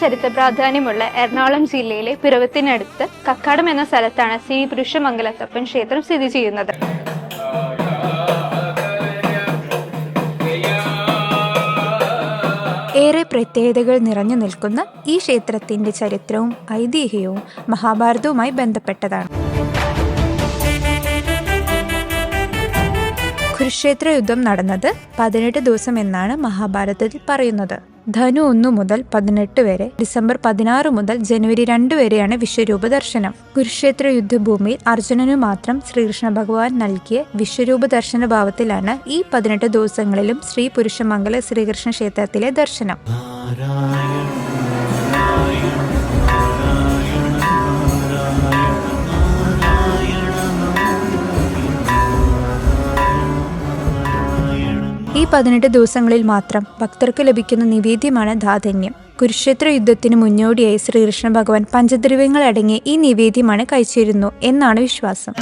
ചരിത്ര പ്രാധാന്യമുള്ള എറണാകുളം ജില്ലയിലെ പിറവത്തിനടുത്ത് കക്കാടം എന്ന സ്ഥലത്താണ് ശ്രീ പുരുഷമംഗലത്തപ്പൻ ക്ഷേത്രം സ്ഥിതി ചെയ്യുന്നത്. ഏറെ പ്രത്യേകതകൾ നിറഞ്ഞു നിൽക്കുന്ന ഈ ക്ഷേത്രത്തിന്റെ ചരിത്രവും ഐതിഹ്യവും മഹാഭാരതവുമായി ബന്ധപ്പെട്ടതാണ്. കുരുക്ഷേത്ര യുദ്ധം നടന്നത് പതിനെട്ട് ദിവസം എന്നാണ് മഹാഭാരതത്തിൽ പറയുന്നത്. ധനു ഒന്ന് മുതൽ പതിനെട്ട് വരെ ഡിസംബർ പതിനാറ് മുതൽ ജനുവരി രണ്ട് വരെയാണ് വിശ്വരൂപ ദർശനം. കുരുക്ഷേത്ര യുദ്ധഭൂമിയിൽ അർജുനനു മാത്രം ശ്രീകൃഷ്ണ ഭഗവാൻ നൽകിയ വിശ്വരൂപ ദർശന ഭാവത്തിലാണ് ഈ പതിനെട്ട് ദിവസങ്ങളിലും ശ്രീ പുരുഷമംഗല ശ്രീകൃഷ്ണ ക്ഷേത്രത്തിലെ ദർശനം. ഈ പതിനെട്ട് ദിവസങ്ങളിൽ മാത്രം ഭക്തർക്ക് ലഭിക്കുന്ന നിവേദ്യമാണ് ധാതന്യം. കുരുക്ഷേത്ര യുദ്ധത്തിന് മുന്നോടിയായി ശ്രീകൃഷ്ണ ഭഗവാൻ പഞ്ചദ്രവ്യങ്ങൾ അടങ്ങിയ ഈ നിവേദ്യമാണ് കഴിച്ചിരുന്നു എന്നാണ് വിശ്വാസം.